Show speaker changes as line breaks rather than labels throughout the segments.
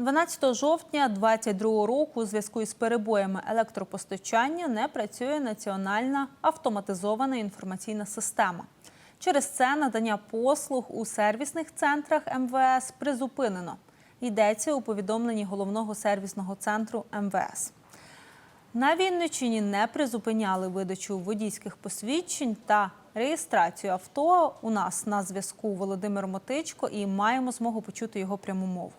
12 жовтня 2022 року у зв'язку із перебоями електропостачання не працює національна автоматизована інформаційна система. Через це надання послуг у сервісних центрах МВС призупинено. Йдеться у повідомленні головного сервісного центру МВС. На Вінниччині не призупиняли видачу водійських посвідчень та реєстрацію авто. У нас на зв'язку Володимир Мотичко і маємо змогу почути його пряму мову.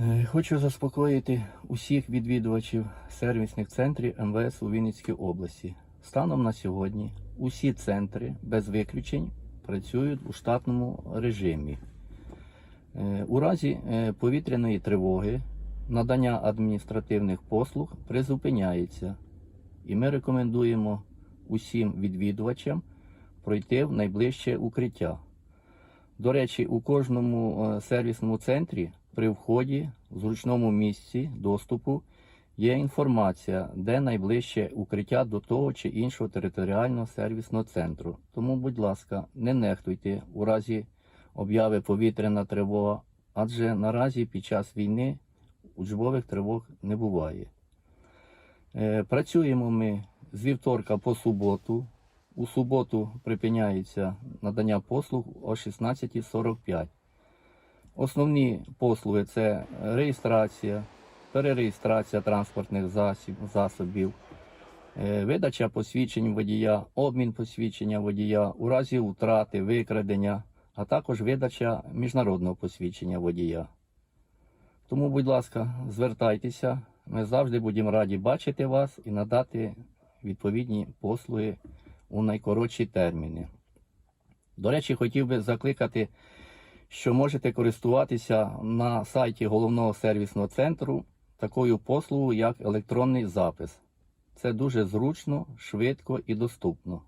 Е, Хочу заспокоїти усіх відвідувачів сервісних центрів МВС у Вінницькій області. Станом на сьогодні усі центри без виключень працюють у штатному режимі. Е, У разі е, повітряної тривоги надання адміністративних послуг призупиняється, і ми рекомендуємо усім відвідувачам пройти в найближче укриття. До речі, у кожному сервісному центрі при вході в зручному місці доступу є інформація, де найближче укриття до того чи іншого територіального сервісного центру. Тому, будь ласка, не нехтуйте у разі обяви повітряна тривога, адже наразі під час війни учбових тривог не буває. Е, Працюємо ми з вівторка по суботу. У суботу припиняється надання послуг о 16.45. Основні послуги це реєстрація, перереєстрація транспортних засобів, е, видача посвідчень водія, обмін посвідчення водія у разі втрати, викрадення, а також видача міжнародного посвідчення водія. Тому, будь ласка, звертайтеся. Ми завжди будемо раді бачити вас і надати відповідні послуги у найкоротші терміни. До речі, хотів би закликати, що можете користуватися на сайті головного сервісного центру такою послугою, як електронний запис. Це дуже зручно, швидко і доступно.